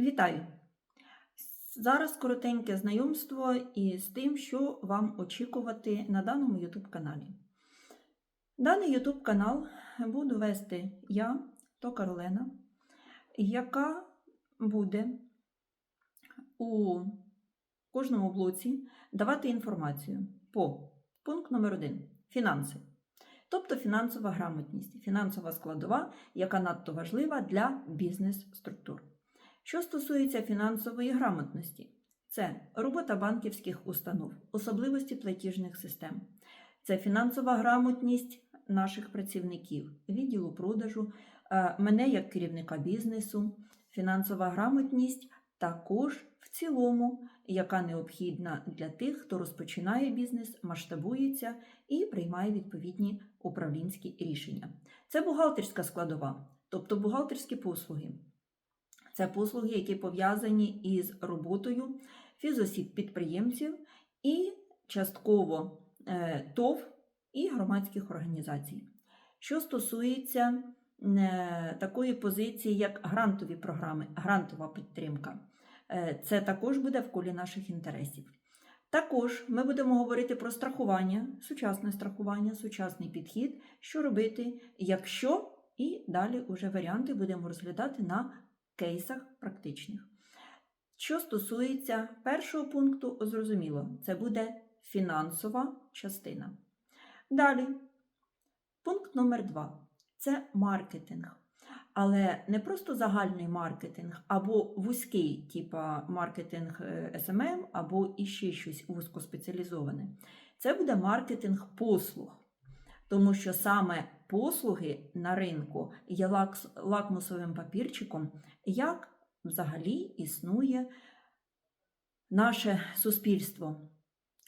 Вітаю! Зараз коротеньке знайомство із тим, що вам очікувати на даному YouTube каналі. Даний YouTube канал буду вести я, Тока Олена, яка буде у кожному блоці давати інформацію по пункт номер 1 фінанси. Тобто фінансова грамотність, фінансова складова, яка надто важлива для бізнес-структур. Що стосується фінансової грамотності, це робота банківських установ, особливості платіжних систем, це фінансова грамотність наших працівників, відділу продажу, е, мене як керівника бізнесу, фінансова грамотність також в цілому, яка необхідна для тих, хто розпочинає бізнес, масштабується і приймає відповідні управлінські рішення. Це бухгалтерська складова, тобто бухгалтерські послуги. Це послуги, які пов'язані із роботою фізосіб-підприємців і частково е, ТОВ і громадських організацій. Що стосується е, такої позиції, як грантові програми, грантова підтримка, е, це також буде в колі наших інтересів. Також ми будемо говорити про страхування, сучасне страхування, сучасний підхід, що робити, якщо і далі вже варіанти будемо розглядати на кейсах практичних. Що стосується першого пункту, зрозуміло, це буде фінансова частина. Далі, пункт номер два це маркетинг. Але не просто загальний маркетинг, або вузький, типа маркетинг SMM, або іще щось вузькоспеціалізоване. Це буде маркетинг послуг. Тому що саме послуги на ринку є лакмусовим папірчиком, як взагалі існує наше суспільство.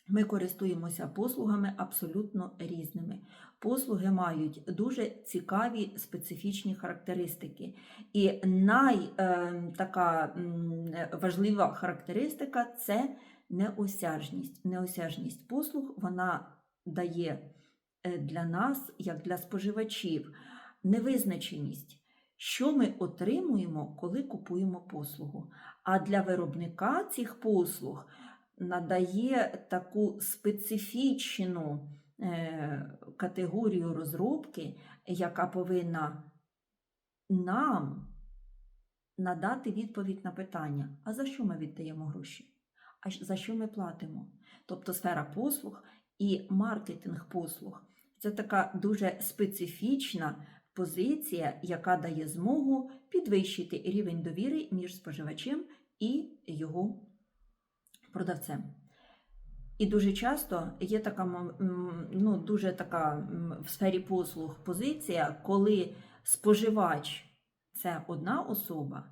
Ми користуємося послугами абсолютно різними. Послуги мають дуже цікаві специфічні характеристики. І найтака важлива характеристика це неосяжність. Неосяжність послуг вона дає е, для нас, як для споживачів, невизначеність. Що ми отримуємо, коли купуємо послугу? А для виробника цих послуг надає таку специфічну е, категорію розробки, яка повинна нам надати відповідь на питання: а за що ми віддаємо гроші? А за що ми платимо? Тобто сфера послуг і маркетинг послуг це така дуже специфічна позиція, яка дає змогу підвищити рівень довіри між споживачем і його продавцем. І дуже часто є така ну, дуже така в сфері послуг позиція, коли споживач це одна особа,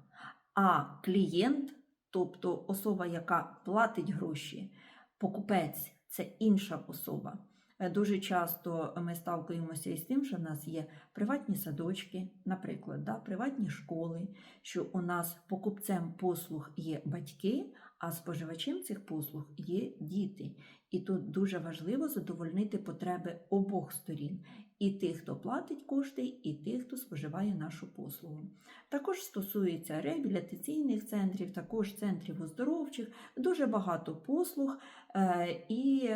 а клієнт, тобто особа, яка платить гроші, покупець це інша особа. Е, Дуже часто ми сталкуємося із тим, що в нас є приватні садочки, наприклад, да, приватні школи, що у нас покупцем послуг є батьки, а споживачем цих послуг є діти. І тут дуже важливо задовольнити потреби обох сторін: і тих, хто платить кошти, і тих, хто споживає нашу послугу. Також стосується реабілітаційних центрів, також центрів оздоровчих, дуже багато послуг е, і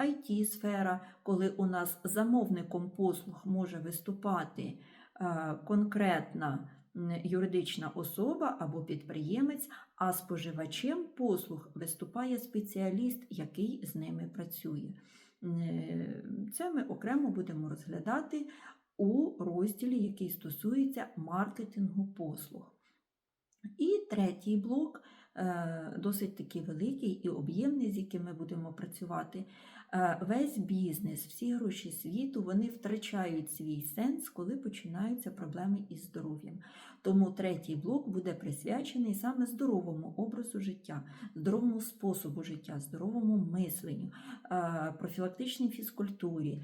it сфера коли у нас замовником послуг може виступати е, конкретна юридична особа або підприємець, а споживачем послуг виступає спеціаліст, який з ними працює. Це ми окремо будемо розглядати у розділі, який стосується маркетингу послуг. І третій блок, е, досить таки великий і об'ємний, з яким ми будемо працювати. Е, весь бізнес, всі гроші світу, вони втрачають свій сенс, коли починаються проблеми із здоров'ям. Тому третій блок буде присвячений саме здоровому образу життя, здоровому способу життя, здоровому мисленню, е, профілактичній фізкультурі,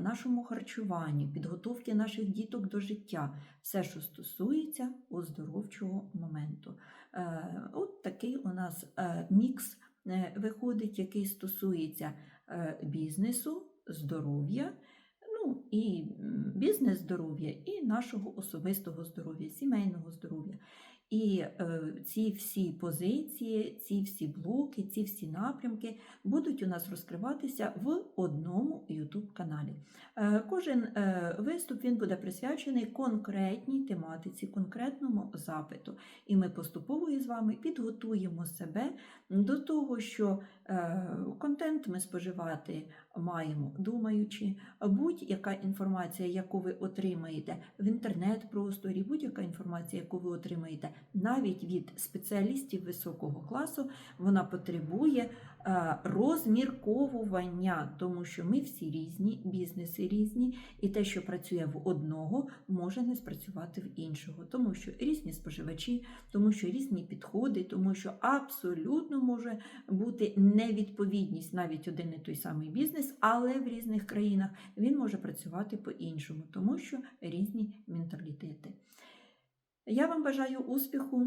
нашому харчуванню, підготовки наших діток до життя, все, що стосується оздоровчого моменту. Е, от такий у нас мікс виходить, який стосується. Е, бізнесу, здоров'я, ну і бізнес здоров'я, і нашого особистого здоров'я, сімейного здоров'я. І е, ці всі позиції, ці всі блоки, ці всі напрямки будуть у нас розкриватися в одному YouTube каналі. Е, Кожен е, виступ він буде присвячений конкретній тематиці, конкретному запиту. І ми поступово із вами підготуємо себе до того, що контент ми споживати маємо думаючи, будь-яка інформація, яку ви отримаєте в інтернет-просторі, будь-яка інформація, яку ви отримаєте навіть від спеціалістів високого класу, вона потребує е, розмірковування, тому що ми всі різні, бізнеси різні, і те, що працює в одного, може не спрацювати в іншого, тому що різні споживачі, тому що різні підходи, тому що абсолютно може бути невідповідність навіть один і той самий бізнес, але в різних країнах він може працювати по-іншому, тому що різні менталітети. Я вам бажаю успіху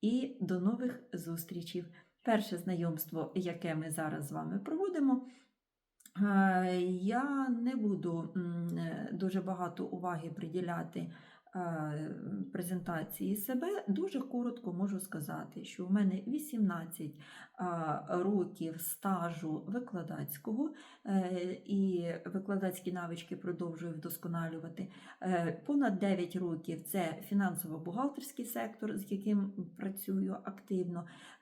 і до нових зустрічей. Перше знайомство, яке ми зараз з вами проводимо, е, я не буду е, дуже багато уваги приділяти презентації себе. Дуже коротко можу сказати, що в мене 18 років стажу викладацького е, і викладацькі навички продовжую вдосконалювати. Е, Понад 9 років це фінансово-бухгалтерський сектор, з яким працюю активно, Е,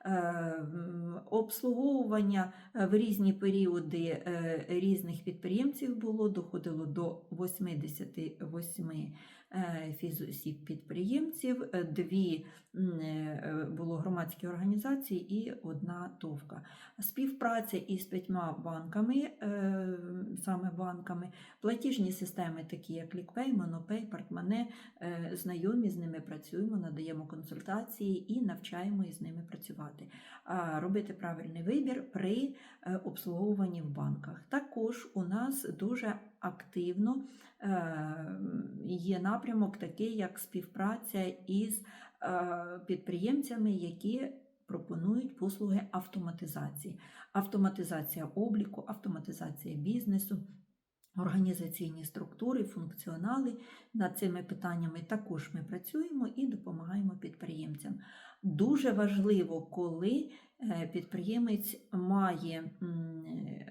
обслуговування е, в різні періоди е, різних підприємців було, доходило до 88 е, фізосіб підприємців, е, дві е, було громадські організації і одна товка. Співпраця із п'ятьма банками, е, саме банками, платіжні системи, такі як LickPay, MonoPay, Partmane, е, знайомі з ними працюємо, надаємо консультації і навчаємо із ними працювати. А робити правильний вибір при е, обслуговуванні в банках. Також у нас дуже активно е, є напрямок, такий як співпраця із е, підприємцями, які пропонують послуги автоматизації, автоматизація обліку, автоматизація бізнесу. Організаційні структури, функціонали над цими питаннями також ми працюємо і допомагаємо підприємцям. Дуже важливо, коли е, підприємець має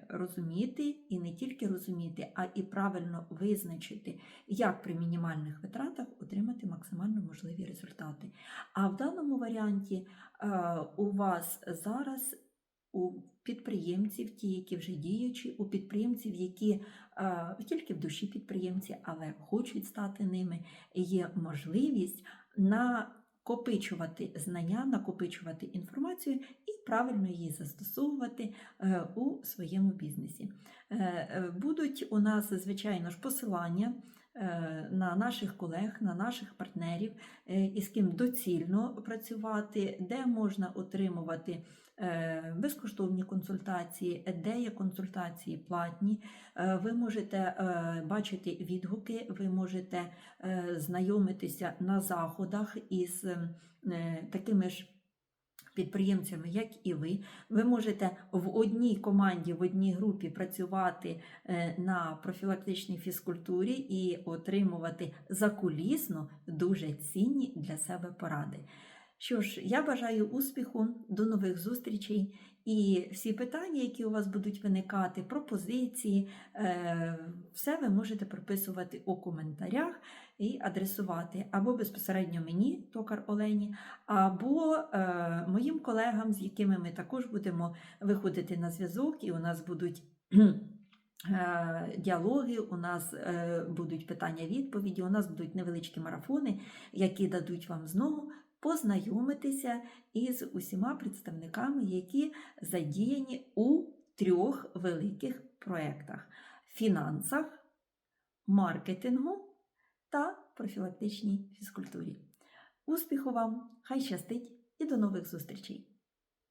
розуміти і не тільки розуміти, а і правильно визначити, як при мінімальних витратах отримати максимально можливі результати. А в даному варіанті е, у вас зараз у підприємців, ті, які вже діючі, у підприємців, які е, тільки в душі підприємці, але хочуть стати ними, є можливість накопичувати знання, накопичувати інформацію і правильно її застосовувати е, у своєму бізнесі. Е, е, Будуть у нас, звичайно ж, посилання. Е, На наших колег, на наших партнерів, е, із ким доцільно працювати, де можна отримувати е, безкоштовні консультації, де є консультації платні. Ви можете бачити відгуки, ви можете знайомитися на заходах із такими ж. Підприємцями, як і ви, ви можете в одній команді, в одній групі працювати е, на профілактичній фізкультурі і отримувати закулісно дуже цінні для себе поради. Що ж, я бажаю успіху, до нових зустрічей і всі питання, які у вас будуть виникати, пропозиції, е, все ви можете прописувати у коментарях і адресувати або безпосередньо мені, токар Олені, або е, моїм колегам, з якими ми також будемо виходити на зв'язок, і у нас будуть. е, Діалоги, у нас будуть питання-відповіді, у нас будуть невеличкі марафони, які дадуть вам знову познайомитися із усіма представниками, які задіяні у трьох великих проєктах: фінансах, маркетингу та профілактичній фізкультурі. Успіху вам! Хай щастить і до нових зустрічей!